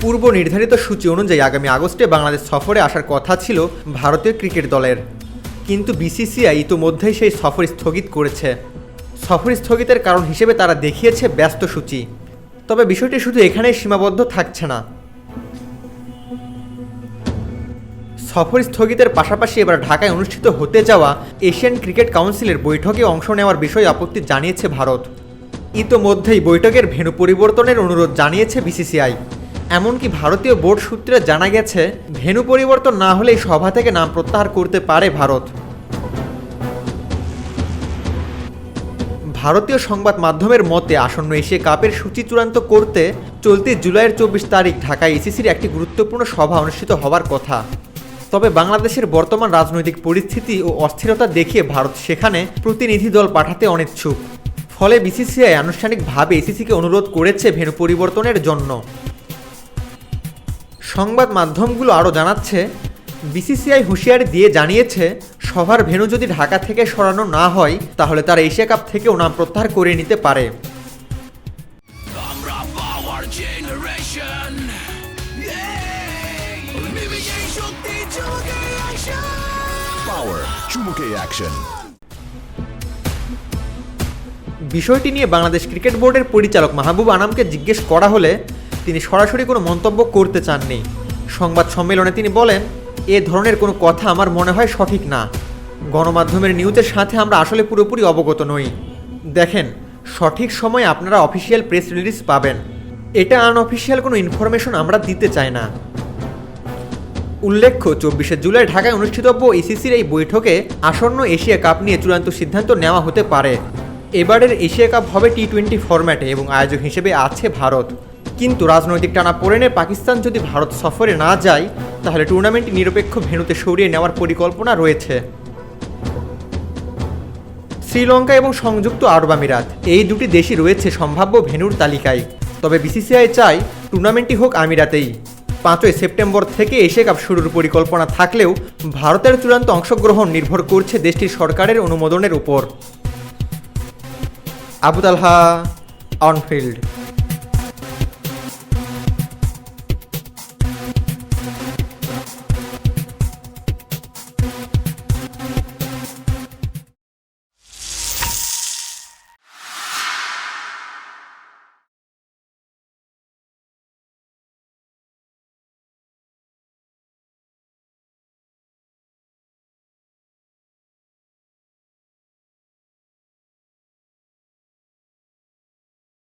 পূর্ব নির্ধারিত সূচি অনুযায়ী আগামী আগস্টে বাংলাদেশ সফরে আসার কথা ছিল ভারতীয় ক্রিকেট দলের। কিন্তু বিসিসিআই ইতোমধ্যেই সেই সফর স্থগিত করেছে। সফর স্থগিতের কারণ হিসেবে তারা দেখিয়েছে ব্যস্ত সূচি। তবে বিষয়টি শুধু এখানেই সীমাবদ্ধ থাকছে না। সফর স্থগিতের পাশাপাশি এবার ঢাকায় অনুষ্ঠিত হতে যাওয়া এশিয়ান ক্রিকেট কাউন্সিলের বৈঠকে অংশ নেওয়ার বিষয়ে আপত্তি জানিয়েছে ভারত। ইতোমধ্যেই বৈঠকের ভেন্যু পরিবর্তনের অনুরোধ জানিয়েছে বিসিসিআই। এমনকি ভারতীয় বোর্ড সূত্রে জানা গেছে ভেন্যু পরিবর্তন না হলেই সভা থেকে নাম প্রত্যাহার করতে পারে ভারত। ভারতীয় সংবাদ মাধ্যমের মতে, আসন্ন এশিয়া কাপের সূচি চূড়ান্ত করতে চলতি জুলাইয়ের চব্বিশ তারিখ ঢাকায় এসিসির একটি গুরুত্বপূর্ণ সভা অনুষ্ঠিত হওয়ার কথা। তবে বাংলাদেশের বর্তমান রাজনৈতিক পরিস্থিতি ও অস্থিরতা দেখিয়ে ভারত সেখানে প্রতিনিধি দল পাঠাতে অনিচ্ছুক। ফলে বিসিসিআই আনুষ্ঠানিকভাবে এসিসিকে অনুরোধ করেছে ভেন্যু পরিবর্তনের জন্য। সংবাদ মাধ্যমগুলো আরও জানাচ্ছে বিসিসিআই হুঁশিয়ারি দিয়ে জানিয়েছে সভার ভেন্যু যদি ঢাকা থেকে সরানো না হয় তাহলে তারা এশিয়া কাপ থেকেও নাম প্রত্যাহার করে নিতে পারে। Power চুমুকে অ্যাকশন বিষয়টি নিয়ে বাংলাদেশ ক্রিকেট বোর্ডের পরিচালক মাহবুব আনামকে জিজ্ঞেস করা হলে তিনি সরাসরি কোনো মন্তব্য করতে চাননি। সংবাদ সম্মেলনে তিনি বলেন, এ ধরনের কোনো কথা আমার মনে হয় সঠিক না। গণমাধ্যমের নিউজের সাথে আমরা আসলে পুরোপুরি অবগত নই। দেখেন, সঠিক সময়ে আপনারা অফিসিয়াল প্রেস রিলিজ পাবেন। এটা আনঅফিসিয়াল কোনো ইনফরমেশন আমরা দিতে চাই না। উল্লেখ্য, চব্বিশে জুলাই ঢাকায় অনুষ্ঠিতব্য ইসিসির এই বৈঠকে আসন্ন এশিয়া কাপ নিয়ে চূড়ান্ত সিদ্ধান্ত নেওয়া হতে পারে। এবারের এশিয়া কাপ হবে টি টোয়েন্টি ফরম্যাটে এবং আয়োজক হিসেবে আছে ভারত। কিন্তু রাজনৈতিক টানাপোড়েনে পাকিস্তান যদি ভারত সফরে না যায়, তাহলে টুর্নামেন্টটি নিরপেক্ষ ভেনুতে সরিয়ে নেওয়ার পরিকল্পনা রয়েছে। শ্রীলঙ্কা এবং সংযুক্ত আরব আমিরাত, এই দুটি দেশই রয়েছে সম্ভাব্য ভেনুর তালিকায়। তবে বিসিসিআই চায় টুর্নামেন্টটি হোক আমিরাতেই। পাঁচই সেপ্টেম্বর থেকে এশিয়া কাপ শুরুর পরিকল্পনা থাকলেও ভারতের চূড়ান্ত অংশগ্রহণ নির্ভর করছে দেশটির সরকারের অনুমোদনের উপর। আবু অনফিল্ড।